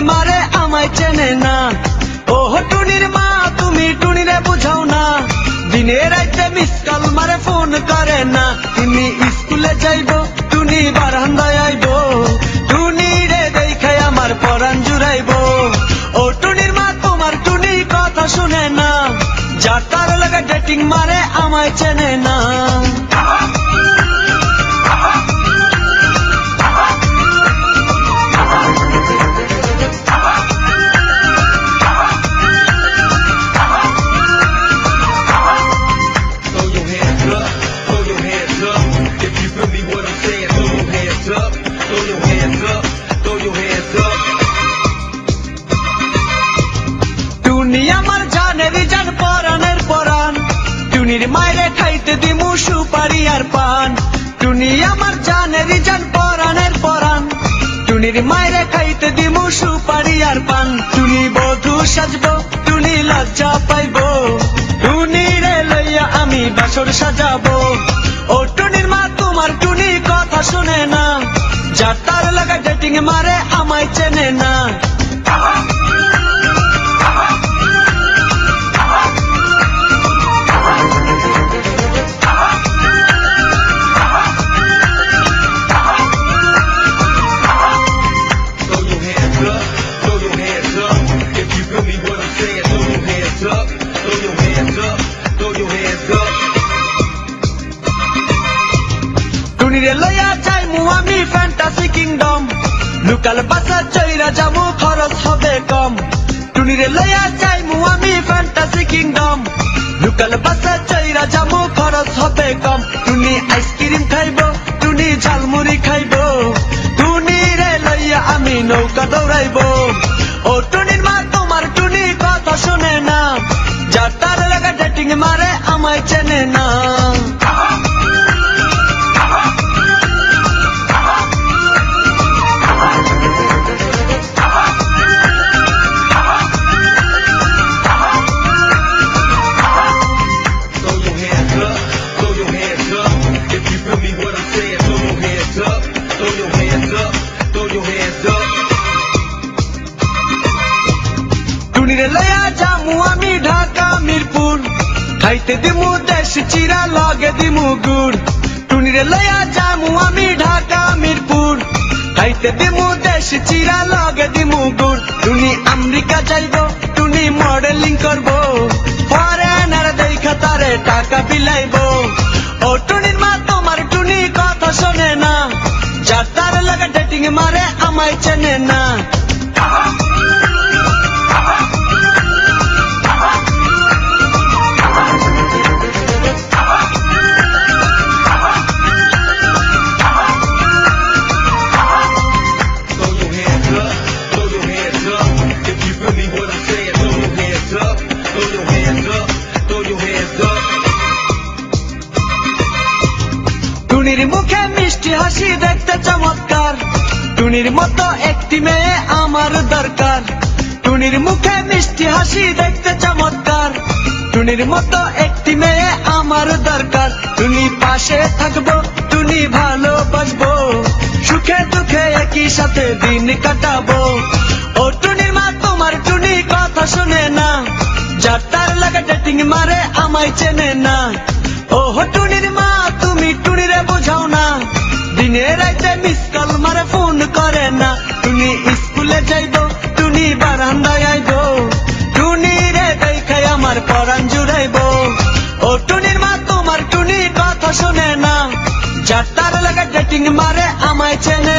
মারে আমায় চেনে না। ও টুনির মা, তুমি টুনিরে বুঝাও না। দিনে রাইতে মিস কল মারে ফোন করে না। তুমি স্কুলে যাইব, টুনি বারান্দায় আইব। টুনি রে দেখে আমার পরাণ জুড়াইব। ও, টুনির মা, তোমার টুনি কথা শুনে না। যার তার লাগা ডেটিং মারে, আমায় চেনে না। টুনির মায়েরে খাইতে দিমু সুপারি আর পান। টুনি আমার জানের জান, পরানের পরান টুনির মায়েরে খাইতে দিমু সুপারি আর পান। টুনি বধু সাজবো, টুনি লজ্জা পাইবো। টুনি রে লইয়া আমি বাসর সাজাবো। ও টুনির মা, তোমার টুনি কথা শুনে না। যার তার লাগা ডেটিং মারে, আমায় চেনে না। লইয়া যাই মু আমি ফ্যান্টাসি কিংডম। লোকাল বাসা চৈরা যামু খরচ হবে কম। টুনিরে লইয়া যাই মু আমি ফ্যান্টাসি কিংডম। লোকাল বাসা চৈরা যামু খরচ হবে কম। টুনি আইসক্রিম খাইব, টুনি ঝালমুড়ি খাইব। টুনি রে লইয়া আমি নৌকা দৌড়াইব। ও টুনির মা, তোমার টুনি কথা শুনে না। যার তার লাগা ডেটিং মারে, আমায় চেনে না। Hands up, throw your hands up. টুনিরে লয়া যামু আমি ঢাকা মিরপুর খাইতে দিমু দেশ চিরা লগে দিমু গুড় টুনিরে লয়া যামু আমি ঢাকা মিরপুর খাইতে দিমু দেশ চিরা লগে দিমু গুড় টুনি আমেরিকা যাইব টুনি মডেলিং করব ফরেনার দেখা তারে টাকা বিলাইব ও টুনির মা hands up. টুনির মুখে মিষ্টি হাসি দেখতে চমৎকার টুনির মতো একটি মেয়ে আমার দরকার। টুনির মুখে মিষ্টি হাসি দেখতে চমৎকার। টুনির মতো একটি মেয়ে আমার দরকার। টুনি পাশে থাকব, টুনি ভালোবাসবো। সুখে দুঃখে একই সাথে দিন কাটাবো। ও টুনির মা, তোমার টুনি কথা শুনে না। যার তার লাগা ডেটিং মারে আমায় চেনে না। ও টুনির মা, তুমি টুনিরে বোঝাও না। দিনে রাইতে মিস কল মারে ফোন টুনি স্কুলে যাইব, টুনি বারান্দায় আইব। টুনি রে দেখাই আমার পরাণ জুড়াইব। ও টুনির মা, তোমার টুনি কথা শোনে না। যার তার লাগা ডেটিং মারে, আমায় চেনে